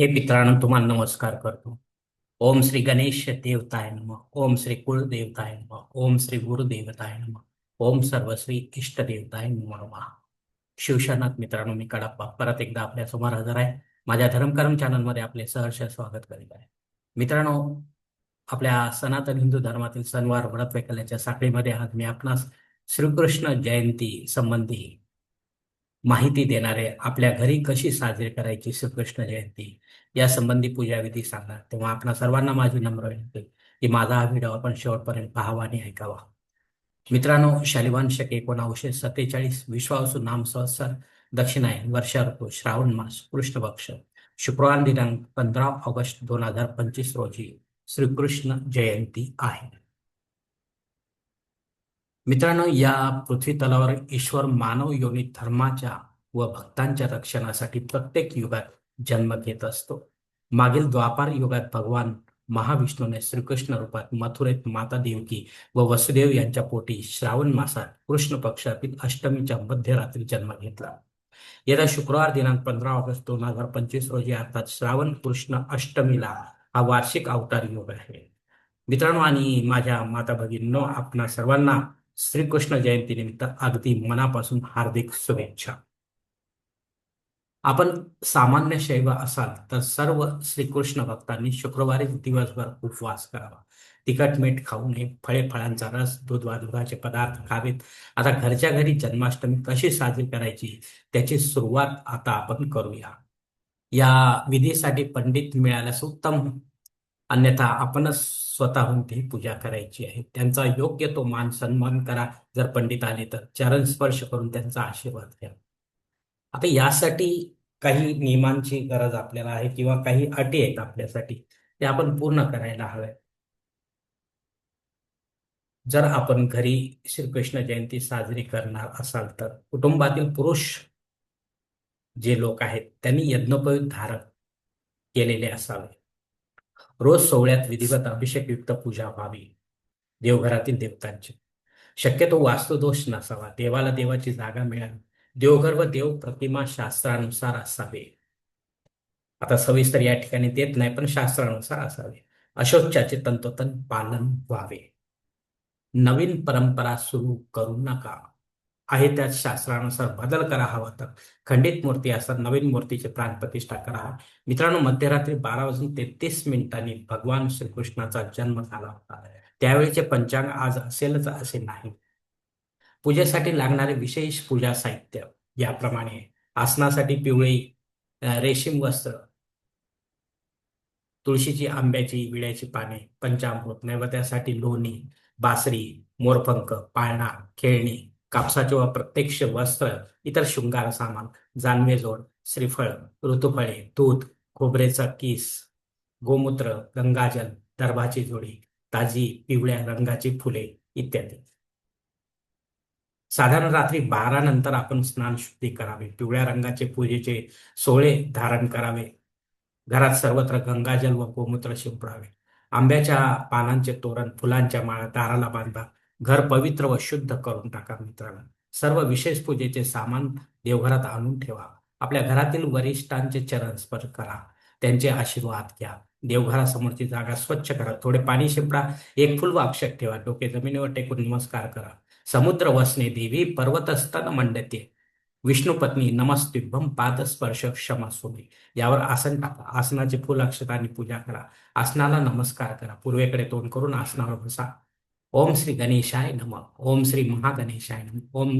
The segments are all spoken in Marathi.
हे मित्रांनो तुम्हाला नमस्कार करतो. ओम श्री गणेश देवताय नम. ओम श्री कुलदेवताय नम. ओम श्री गुरुदेवताय नम. ओम सर्वश्री इष्ट देवताय नम. शिवशनाथ मित्रांनो मी कडप्पा. परत एकदा आपल्यासमोर हजर आहे. माझ्या धर्मकर्म चॅनलमध्ये आपले सहर्ष स्वागत करीत आहे. मित्रांनो आपल्या सनातन हिंदू धर्मातील सणवार व्रत वैकल्याच्या साखळीमध्ये आज मी आपणास श्रीकृष्ण जयंती संबंधी माहिती देणारे आपल्या घरी कशी साजरी करायची? श्रीकृष्ण जयंती. या संबंधी पूजाविधी सांगा. तेव्हा आपणा सर्वांना माझी नम्र विनंती की माझा हा व्हिडिओ आपण शेवटपर्यंत पाहावा आणि ऐकावा. मित्रांनो शालिवान शक सत्तेचाळीस विश्वासू नाम संवत्सर दक्षिणायन वर्षा ऋतू श्रावण मास कृष्ण शुक्रवार दिनांक पंधरा ऑगस्ट दोन हजार पंचवीस रोजी श्रीकृष्ण जयंती आहे. मित्रांनो या पृथ्वी तलावर ईश्वर मानव योनी धर्माच्या व भक्तांच्या रक्षणासाठी प्रत्येक युगात जन्म घेत असतो. मागील द्वापार युगात भगवान महाविष्णूने श्रीकृष्ण रूपात मथुरेत माता देवकी व वसुदेव यांच्या पोटी श्रावण मासात कृष्ण पक्षातील अष्टमीच्या मध्यरात्री जन्म घेतला. येत्या शुक्रवार दिनांक पंधरा ऑगस्ट दोन हजार पंचवीस रोजी अर्थात श्रावण कृष्ण अष्टमीला हा वार्षिक अवतार योग आहे. मित्रांनो आणि माझ्या माता भगिनींनो आपणा सर्वांना श्रीकृष्ण जयंतीनिमित्त अगदी मनापासून हार्दिक शुभेच्छा. आपण सामान्य शैव असाल तर सर्व श्रीकृष्ण भक्तांनी शुक्रवारी दिवसभर उपवास करावा. तिखट मीठ खाऊ नये फळे फळांचा रस दूध वा दुधाचे पदार्थ खावेत. आता घरच्या घरी जन्माष्टमी कशी साजरी करायची त्याची सुरुवात आता आपण करूया. या विधीसाठी पंडित मिळाल्यास उत्तम अन्यथा आपणच स्वतःहून ती पूजा करायची आहे. त्यांचा योग्य तो मान सन्मान करा. जर पंडित आले तर चरण स्पर्श करून त्यांचा आशीर्वाद घ्या. आता यासाठी काही नियमांची गरज आपल्याला आहे किंवा काही अटी आहेत आपल्यासाठी ते आपण पूर्ण करायला हव्या जर आपण घरी श्रीकृष्ण जयंती साजरी करणार असाल तर कुटुंबातील पुरुष जे लोक आहेत त्यांनी यज्ञोपयुक्त धारण केलेले असावे. रोज सोहळ्यात विधिवत अभिषेकयुक्त पूजा व्हावी. देवघरातील देवतांची. शक्यतो वास्तुदोष नसावा. देवाला देवाची जागा मिळावी. देवघर व देव प्रतिमा शास्त्रानुसार असावे. आता सविस्तर या ठिकाणी देत नाही पण शास्त्रानुसार असावे. अशोचाचे तंतोतंत पालन व्हावे. नवीन परंपरा सुरू करू नका. आहे त्यात शास्त्रानुसार बदल करा हवा तर. खंडित मूर्ती असतात नवीन मूर्तीची प्राणप्रतिष्ठा करा. मित्रांनो मध्यरात्री बारा वाजून तेहतीस मिनिटांनी भगवान श्रीकृष्णाचा जन्म झाला होता. त्यावेळेचे पंचांग आज असेलच असे नाही. पूजेसाठी लागणारे विशेष पूजा साहित्य याप्रमाणे आसनासाठी पिवळी रेशीम वस्त्र तुळशीची आंब्याची विड्याची पाने पंचामृत नैवेद्यासाठी लोणी बासरी मोरपंख पाळणा खेळणी कापसाचे व प्रत्यक्ष वस्त्र इतर शृंगार सामान जानवे जोड श्रीफळ ऋतुफळे दूध खोबरेचा किस गोमूत्र गंगाजल दर्भाची जोडी ताजी पिवळ्या रंगाची फुले इत्यादी. साधारण रात्री बारा नंतर आपण स्नान शुद्धी करावे. पिवळ्या रंगाचे पूजेचे सोळे धारण करावे. घरात सर्वत्र गंगाजल व गोमूत्र शिंपडावे. आंब्याच्या पानांचे तोरण फुलांच्या माळा दाराला बांधा. घर पवित्र व शुद्ध करून टाका मित्रांनो. सर्व विशेष पूजेचे सामान देवघरात आणून ठेवा. आपल्या घरातील वरिष्ठांचे चरण स्पर्श करा. त्यांचे आशीर्वाद घ्या. देवघरासमोरची जागा स्वच्छ करा. थोडे पाणी शिंपडा. एक फुल वाक्षक ठेवा. डोके जमिनीवर टेकून नमस्कार करा. समुद्र वसने देवी पर्वतस्तन मंडते. विष्णुपत्नी नमस्तिभम पादस्पर्श क्षमा सोबी यावर आसन टाका. आसनाचे फुल अक्षतांनी पूजा करा. आसनाला नमस्कार करा. पूर्वेकडे तोंड करून आसनावर बसा. ओम श्री गणेशाय नम ओम श्री महागणेशाय नम ओम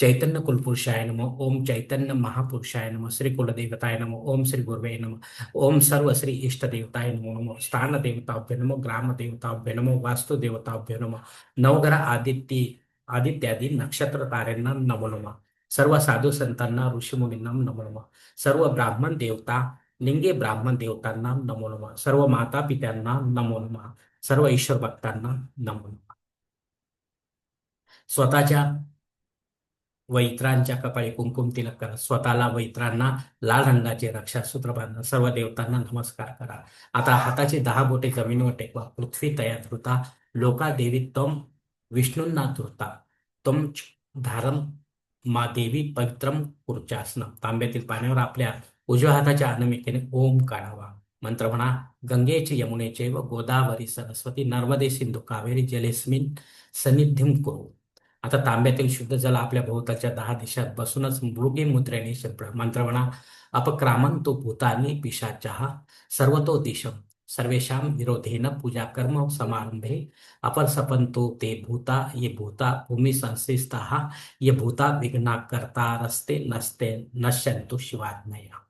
चैतन्य कुलपुरुषाय नम ओम चैतन्य महापुरुषाय नम श्री कुलदेवताय नम ओम श्री गुरुवे नम ओम सर्व श्री इष्ट देवताय नमो नमो स्थान देवताभ्य नमो ग्राम देवताभ्य नमो वास्तु देवताभ्य नमो नवग्रह आदित्य आदित्यादी नक्षत्र ताऱ्यांना नमो नम सर्व साधू संतांना ऋषीमुनींना नमो नम सर्व ब्राह्मण देवता लिंगे ब्राह्मण देवतांना नमो नम सर्व माता पित्यांना नमो नम सर्व ईश्वर भक्तांना नमो स्वतःच्या वैत्रांच्या कपाळी कुंकुम तिलक करा. स्वतःला वैत्रांना लाल रंगाचे रक्षासूत्र बांधा. सर्व देवतांना नमस्कार करा. आता हाताची दहा बोटे जमिनीवर टेकवा. पृथ्वी तयार धृता. लोका देवी तम विष्णूंना धृता. तम धारम मा देवी पवित्रम कुर्चासनम तांब्यातील पाण्यावर आपल्या उजव्या हाताच्या अनमिकेने ओम काढावा. मंत्र म्हणा गंगेचे यमुनेचे व गोदावरी सरस्वती नर्मदे सिंधू कावेरी जलेस्मिन सन्निधिम करू. आता तांब्यातील शुद्ध जल आपल्या भोवताच्या दहा दिशात बसूनच मृगी मुद्रेने मंत्र म्हणा अपक्रामंतो भूतानी पिशाचा सर्वतो दिशम सर्वेषां विरोधेन पूजा कर्म समारंभे अपसपंतो ते भूता ये भूता भूमी संस्थिता ये भूता विघ्ना करता रस्ते नसते नश्यंतु शिवाज्ञया।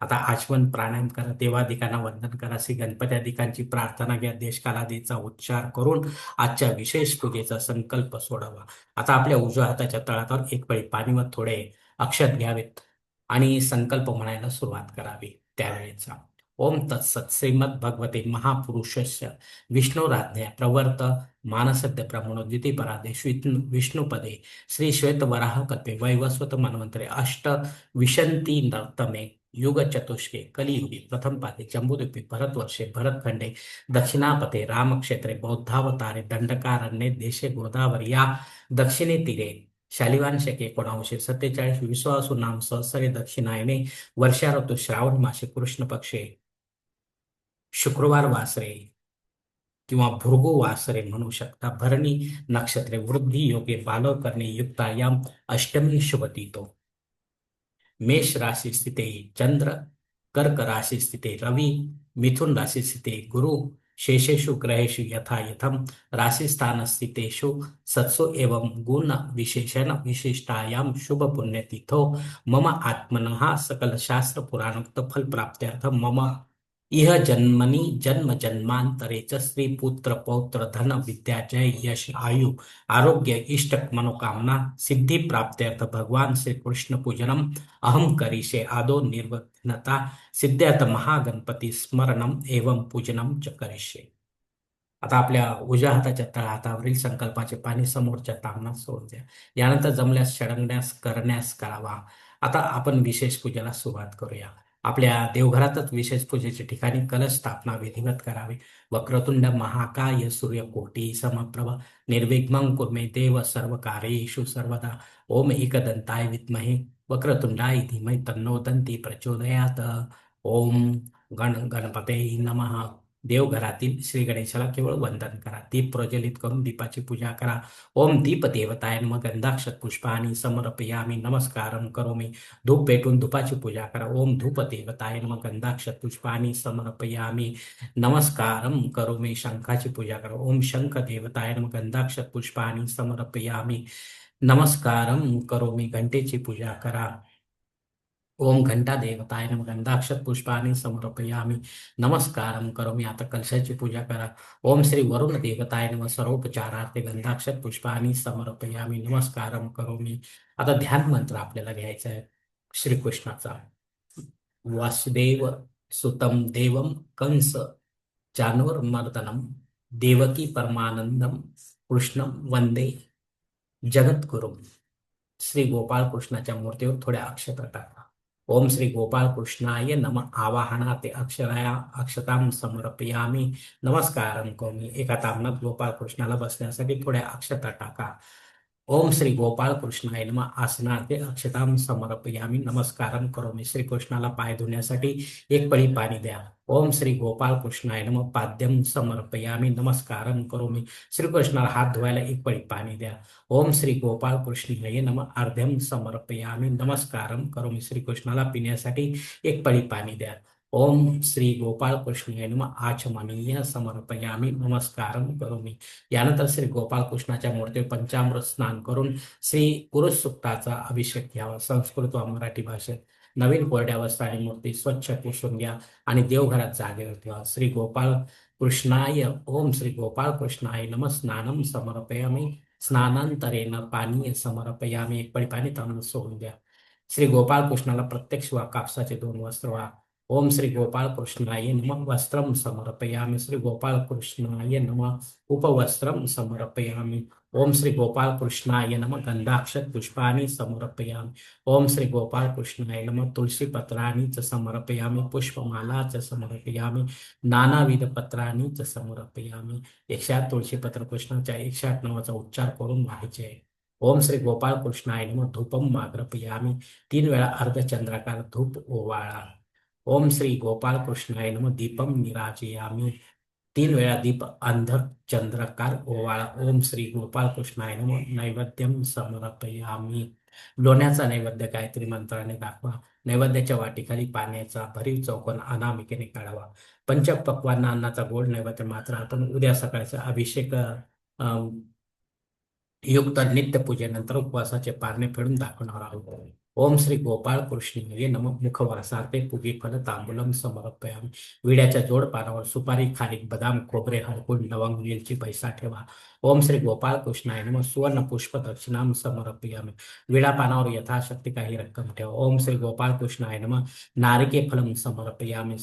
आता आचमन प्राणायाम करा देवादिकांना वंदन करा श्री गणपत्यादिकांची प्रार्थना घ्या देशकालादीचा उच्चार करून आजच्या विशेष पूजेचा संकल्प सोडावा. आता आपल्या उजव्या हाताच्या तळावर एक वेळी पाणी व थोडे अक्षत घ्यावेत आणि संकल्प म्हणायला सुरुवात करावी. त्यावेळेचा. ओम तत्सत श्रीमद भगवते महापुरुषस्य विष्णुराज्ञा प्रवर्त मानसद्य प्रमणोदिती पराधे विष्णुपदे श्री श्वेतवराह कल्पे वैवस्वत मन्वंतरे अष्ट विशंती नर्तमे युग चतुष्के कलियुगी प्रथम पादे जम्बूद्वीपे भरतवर्षे भरतखंडे दक्षिणापते रामक्षेत्रे बौद्धावतारे दंडकारण्ये देशे गोदावरी या दक्षिणे तीरे शालिवान शके सत्तेचाळीस विश्वासू नाम सहसरे दक्षिणायने वर्षा ऋतू श्रावण मासे कृष्ण पक्षे शुक्रवार वासरे किंवा भृगू वासरे म्हणू शकता. भरणी नक्षत्रे वृद्धी योगे बालव करणे युक्तायाम अष्टमी शुभ तो मेष राशी स्थिते चंद्र कर्क राशी स्थिते रवी मिथुन राशी स्थिते गुरु शेषेषु ग्रहेषु यथा यथम राशिस्थानस्थितेषु सत्सु एवं गुण विशेषण विशिष्टायाम शुभ पुण्यतिथो। मम आत्मनः सकल शास्त्र पुराणोक्त फल प्राप्त्यर्थम मम इह जन्मनी जन्म जन्मांतरेच स्त्री पुत्र पौत्र धन विद्या जय यश आयु आरोग्य इष्ट मनोकामना सिद्धी प्राप्त्यर्थ भगवान श्री कृष्ण पूजनम अहम करिषे आदो निर्वघ्नता सिद्ध्यर्थ महागणपती स्मरणम एवं पूजनम च करिष्ये। आता आपल्या उजव्या हाताच्या तळहातावरील संकल्पाचे पाणी समोरच्या तामनात सोडून द्या. यानंतर जमल्यास शडंगण्यास करण्यास करावा. आता आपण विशेष पूजेला सुरुवात करूया. आपल्या देवघरातच विशेष पूजेचे ठिकाणी कलश स्थापना विधिवत करावी. वक्रतुंड महाकाय सूर्यकोटी समप्रभ निर्विघ्नं कुर्मे देव सर्व कार्येषु सर्वदा. ओम एकदंताय विद्महे वक्रतुंडाय धीमहि तन्नो दंती प्रचोदयात. ओम गण गणपते नमः. देवघरातील श्री गणेशाला केवळ वंदन करा. दीप प्रज्वलित करून दीपाची पूजा करा. ओम दीप देवताय मग गंधाक्षत पुष्पानी समर्पयामी. नमस्कारम करोमी. धूप पेटून धुपाची पूजा करा. ओम धूप देवताय मग गंधाक्षत पुष्पानी समर्पयामी. नमस्कारम करोमी. शंखाची पूजा करा. ओम शंख देवताय मग गंधाक्षत पुष्पानी समर्पयामी. नमस्कारम करोमी. घंटेची पूजा करा. ओम घंटा देवताय नम गंधाक्षत पुष्पाने समर्पयामी। नमस्कारम करोमी आता कलशाची पूजा करा। ओम श्री वरुण देवताय नम सर्वोपचारार्थे गंधाक्षत पुष्पाने समर्पयामी। नमस्कारम करोमी। आता ध्यान मंत्र आपल्याला घ्यायचा आहे श्रीकृष्णाचा। वासुदेव सुतम देवम कंस जानवर मर्दनम देवकी परमानंदम कृष्णम वंदे जगद्गुरु श्री गोपाळ कृष्णाच्या मूर्तीवर थोड्या अक्षता टाका। ओम श्री गोपाल कृष्णाय नम आवाहनाते अक्षराया अक्षतां समर्पयामी। नमस्कार कौमी। एका तामनात गोपाळ कृष्णाला बसण्यासाठी थोड्या अक्षता टाका। ओम श्री गोपाळ कृष्णाय नम. आसनार्थे अक्षतां समर्पयामी. नमस्कारम करोमी श्रीकृष्णाला पाय धुण्यासाठी. एक पळी पाणी द्या. ओम श्री गोपाळ कृष्णाय नम. पाद्यम समर्पयामी. नमस्कारम करोमी. श्रीकृष्णाला हात धुवायला एक पळी पाणी द्या. ओम श्री गोपाळ कृष्णाय नम. अर्ध्यम समर्पयामी. नमस्कारम करोमी. श्रीकृष्णाला पिण्यासाठी एक पळी पाणी द्या. ओम श्री गोपाळ कृष्ण नम. आचमनीय समर्पयामी. नमस्कारम करोमी. यानंतर श्री गोपाळ कृष्णाच्या मूर्तीवर पंचामृत स्नान करून श्री पुरुष सुक्ताचा अभिषेक घ्यावा. संस्कृत व मराठी भाषेत नवीन कोरड्या वस्त्राने मूर्ती स्वच्छ पुसून घ्या आणि देवघरात जागेवर ठेवा. श्री गोपाळ कृष्णाय. ओम श्री गोपाळ कृष्णाय नम. स्नानम समर्पयामी. स्नानांतरेन पाणी समर्पयामी. एक पळी पाणी तांदूळ सोडून द्या. श्री गोपाळ कृष्णाला प्रत्यक्ष वा कापसाचे दोन वस्त्र वा ओम श्री गोपाळकृष्णाय नम. वस्त्रम समर्पयामि. श्री गोपाळ कृष्णाय नम. उपवस्त्रम समर्पयामि. ओम श्री गोपाळ कृष्णाय नम. गंधाक्षत पुष्पाणी समर्पयामि. ओम श्री गोपाळ कृष्णाय नम. तुलसी पत्राणी च समर्पयामि. पुष्पमाला च समर्पयामि. नानाविध पत्राणी च समर्पयामि. एकशे आठ तुळशी पत्र कृष्णाच्या एकशे आठ नावाचा उच्चार करून व्हायचे ओम श्री गोपाळ कृष्णाय नम. धूपम माग्रपयामी. तीन वेळा अर्धचंद्राकार धूप ओवाळा. ओम श्री गोपाळ कृष्णाय नम दीपम निराजयामी। तीन वेळा दीप अंधक चंद्रकार ओवाळा। ओम श्री गोपाळ कृष्णाय नम नैवेद्यम समर्पयामी। लोण्याचा नैवेद्य गायत्री मंत्राने दाखवा। नैवेद्याच्या वाटीखाली पाण्याचा भरीव चौकोन अनामिकेने काढावा। पंचपक्वान अन्नाचा गोड नैवेद्य मात्र आपण उद्या सकाळचा अभिषेक अं, युक्त नित्यपूजेनंतर उपवासाचे पारणे फेडून दाखवणार आहोत. ओम श्री गोपाळ कृष्ण नम मुखवासार्थे पुगी फल तांबुलम समर्पयाम. विड्याच्या जोड पानावर सुपारी खारीक बदाम खोबरे हळकुंड लवंग वेलची पैसा ठेवा. ओम श्री गोपाळ कृष्णाय नम. सुवर्ण पुष्प दक्षिणाम समर्पयाम. विडा पानावर यथाशक्ती काही रक्कम ठेवा. ओम श्री गोपाळ कृष्णाय नम. नारिके फलम समर्पयामी.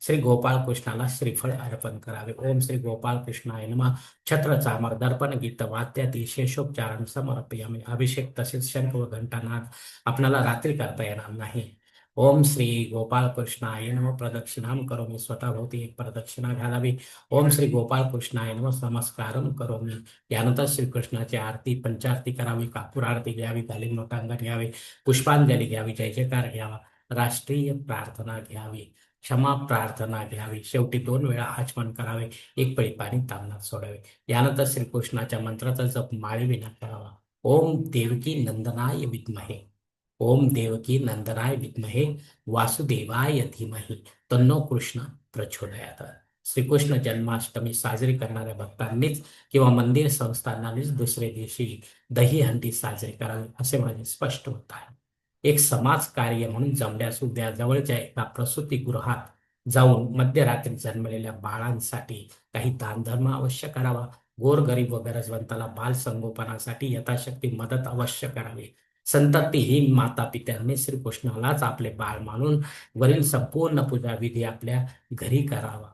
श्री गोपाळ कृष्णाला श्रीफळ अर्पण करावे. ओम श्री गोपाळ कृष्णाय नम. छत्र चामर दर्पण गीत वाद्याती शेषोपचारण समर्पयामी. अभिषेक तसेच शंख व घंटानाद आपणाला रात्री करता येणार नाही. ओम श्री गोपाळ कृष्णाय नम. प्रदक्षिणाम करोमी. स्वतःभोवती एक प्रदक्षिणा घालावी. ओम श्री गोपाळ कृष्णाय नम. नमस्कारम करोमी. यानंतर श्रीकृष्णाची आरती पंचारती करावी. कापूर आरती घ्यावी. घालीन नोटांगण घ्यावी. पुष्पांजली घ्यावी. जय जयकार घ्यावा. राष्ट्रीय प्रार्थना घ्यावी. क्षमा प्रार्थना घ्यावी. शेवटी दोन वेळा आचमन करावे. एक पळी पाणी तामनात सोडावे. यानंतर श्रीकृष्णाच्या मंत्राचा जप माळविना करावा. ओम देवकी नंदनाय विद्महे. ओम देवकी नंदनाय विद्महे. वासुदेवाय धीमहि. तन्नो कृष्ण प्रचोदयात. श्रीकृष्ण जन्माष्टमी साजरी करणाऱ्या भक्तांनीच किंवा मंदिर संस्थांनानीच दुसरे दिवशी दहीहंडी साजरी करावी असे माझे स्पष्ट होत आहे. एक समाज कार्य म्हणून जमल्यास उद्या जवळच्या एका प्रसूतीगृहात जाऊन मध्यरात्री जन्मलेल्या बाळांसाठी काही दानधर्म अवश्य करावा. गोरगरीब व गरजवंताला बाल संगोपनासाठी यथाशक्ती मदत अवश्य करावी. संततीहीन माता पित्यांनी श्रीकृष्णालाच आपले बाळ मानून वरील संपूर्ण पूजा विधी आपल्या घरी करावा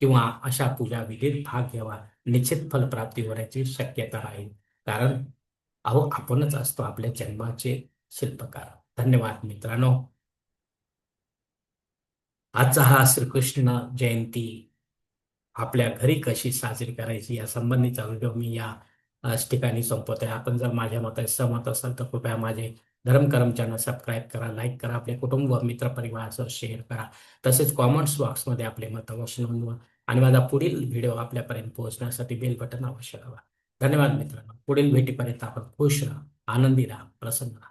किंवा अशा पूजा विधीत भाग घ्यावा. निश्चित फलप्राप्ती होण्याची शक्यता राहील कारण अहो आपणच असतो आपल्या जन्माचे शिल्पकार. धन्यवाद मित्रांनो. आजचा हा श्रीकृष्ण जयंती आपल्या घरी कशी साजरी करायची या संबंधीचा व्हिडिओ मी या ठिकाणी संपवत आहे आपण जर माझ्या मताने सहमत असाल तर कृपया माझे धर्मकरम चॅनल सबस्क्राईब करा लाईक करा आपले कुटुंब व मित्र परिवारासह शेअर करा. तसेच कॉमेंट्स बॉक्समध्ये आपले मत अवश्य नोंदवा आणि माझा पुढील व्हिडिओ आपल्यापर्यंत पोहोचण्यासाठी बेल बटन अवश्य हवा धन्यवाद मित्रांनो. पुढील भेटीपर्यंत आपण खुश राहा आनंदी राहा प्रसन्न राहा.